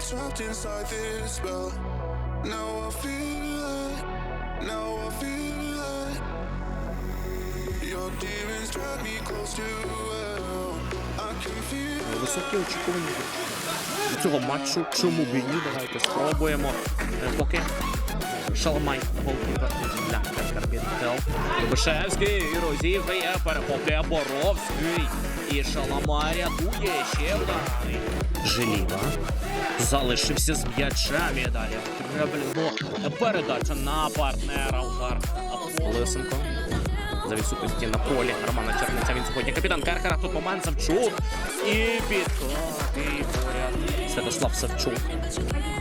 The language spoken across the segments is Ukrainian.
trapped inside this spell. Now I feel like, now I feel like your demons drag me close to hell. I can feel. Високі очікування від цього матчу. Чому б ні? Давайте спробуємо. Е, Поки Шаламай голкіпер для Карбінтел. Дубишевський розіграє, перехоплює Боровський. І Шаламай рятує ще удар. Желіва. Залишився з м'ячем і далі. Треба передача на партнера. Удар. Лисенко. За відсутності на полі Романа Черниця. Він сьогодні капітан Каркара. Тут момент Савчук. І підход. Поряд. Святослав Савчук.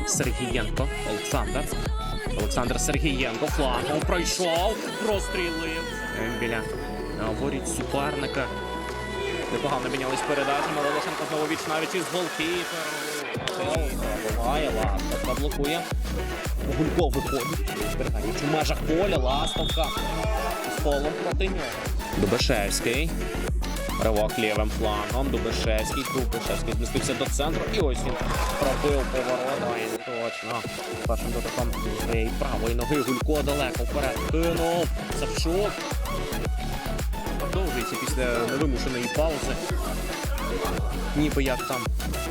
Сергієнко. Олександр. Олександр Сергієнко. Флангом пройшов. Прострілив. Е, Біля е, воріт суперника. Непогано мінялись передачами. Волошенко знову віч навіть із голкіпером. Буває, Ластовка блокує. Гулько виходить. У межах поля. Ластовка. З полом проти нього. Дубишевський. Ривок лівим флангом. Дубишевський. Дубишевський змістився до центру. І ось він пробив поворот. Точно. Першим дотиком правої ноги. Гулько далеко вперед. Кинув. Савчук. Продовжується після невимушеної паузи. Ніби як там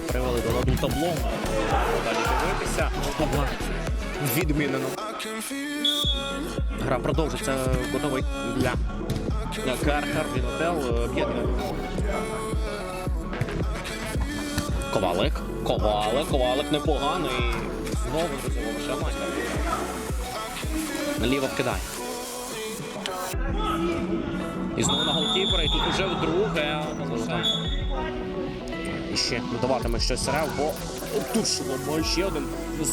привели до ладу табло. Далі дивитися. Ага. Відмінено. Гра продовжиться. Готовий для Кархар, Вінотел, об'єднує. Ковалик. Ковалик, ковалик непоганий. Знову цього лише майстер. Наліво вкидає. І знову на голкіпера, і тут уже вдруге. І ще додаватиме щось рев, бо тушило ще один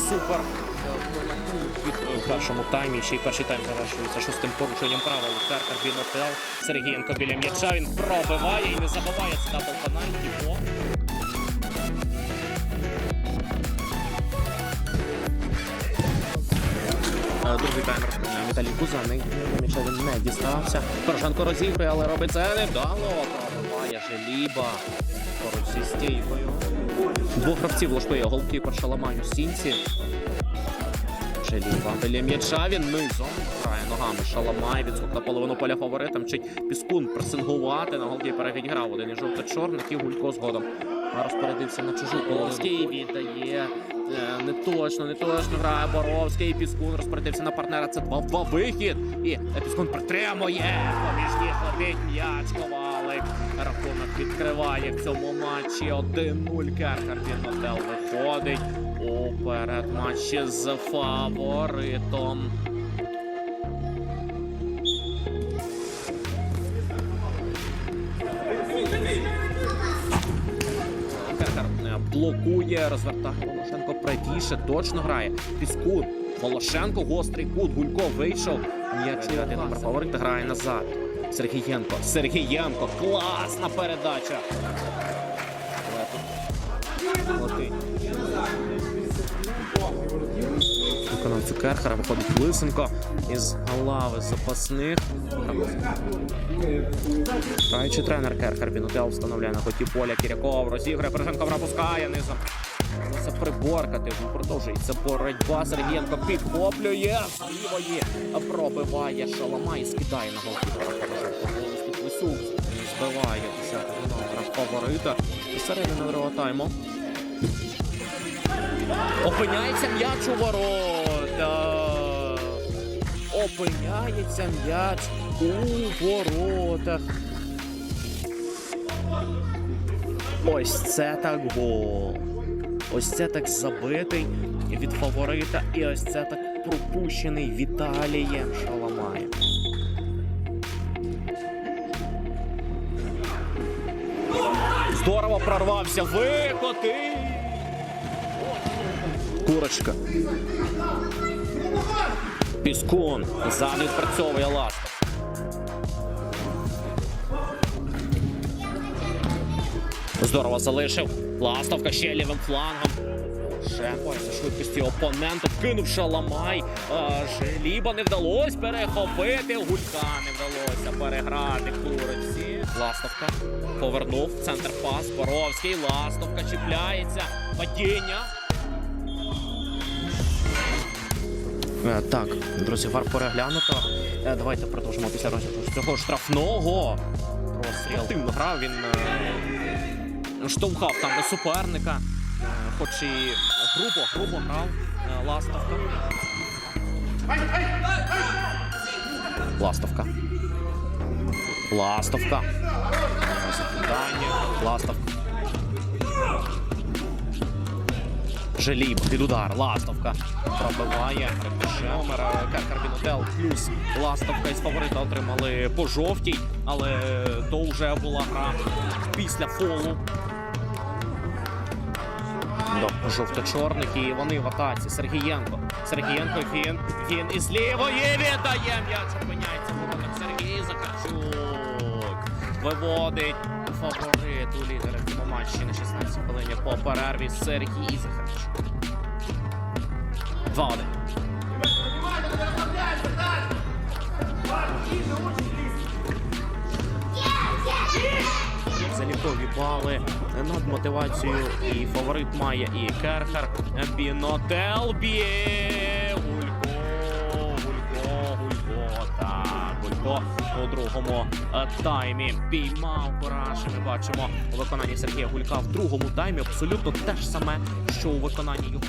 супер е, в першому таймі. Ще й перший тайм завершується шостим порушенням правил. Теркар Бінотел. Сергієнко біля м'яча. Він пробиває і не забуває дабл пенальті. Другий таймер е, Віталій Кузаний. Він не дістався. Порошенко розігрує, але робить це невдало. Пробиває Желіба. Поруч зі стійкою. Двох гравців влаштує голкіпер Шаламань у стінці. Желіба біля м'яча він низом грає ногами. Шаламай відсок на половину поля фаворитам. Вчить Піскун пресингувати на голкіпера відіграв один із жовто-чорних і Гулько згодом. Розпорядився на чужу Половський віддає. Е, Не точно, не точно грає Боровський. Піскун розпорядився на партнера. Це 2-2 вихід. І Піскун притримує. Поміж ніг ходить м'яч. Ковалик. Рахунок відкриває в цьому матчі. 1-0. Керхар Вінотел виходить у передматчі з фаворитом. Блокує, розвертає Волошенко правіше, точно грає. Піскун. Волошенко, гострий кут, Гулько вийшов. М'яч один номер фаворит грає назад. Сергієнко. Сергієнко. Класна передача. Латинь. Виконавцю Керхара виходить Лисенко із лави запасних. Граючий тренер Керхар Бінутел встановляє на хоті поля Кіряков. Розіграє Порошенко пропускає низом. Це приборкати. Продовжується боротьба. Сергієнко підхоплює лівої. Пробиває шалома і скидає на Лисюк збиває 10-го номера фаворита. Середина другого тайму. Опиняється м'яч у ворота. Опиняється м'яч у воротах. Ось це так гол. Ось це так забитий від фаворита. І ось це так пропущений Віталієм Шаламаєм. Здорово прорвався. Викоти. Курочка. Піскун. Ззаду відпрацьовує ласка. Здорово залишив. Ластовка ще лівим флангом. Шепой за швидкості опоненту кинув шаламай. Желіба не вдалося перехопити. Гулька не вдалося переграти курочці. Ластовка повернув центр пас. Боровський. Ластовка чіпляється. Падіння. Так, друзі, вар переглянуто. Е, Давайте продовжимо після розгляду цього штрафного. Розстріл. Активно грав, він е, штовхав там суперника, е, хоч і грубо, грубо грав е, Ластовка. Ластовка. Ластовка. Ластовка. Желіб під удар. Ластовка пробиває. Рикошет. Номер е, Карбінотел плюс Ластовка із фаворита отримали по жовтій, але то вже була гра після фолу. До жовто-чорних і вони в атаці. Сергієнко. Сергієнко він. Він із лівої віддає м'яч. Опиняється воротах Сергій Захарчук. Виводить фаворит у лідера в матчі на 16 хвилині по перерві Сергій Захарчук. 2-1. Залікові бали над мотивацією. І фаворит має і Керхер. Бінотел Так, у другому е, таймі піймав Кораш. Ми бачимо у виконанні Сергія Гулька в другому таймі абсолютно те ж саме, що у виконанні.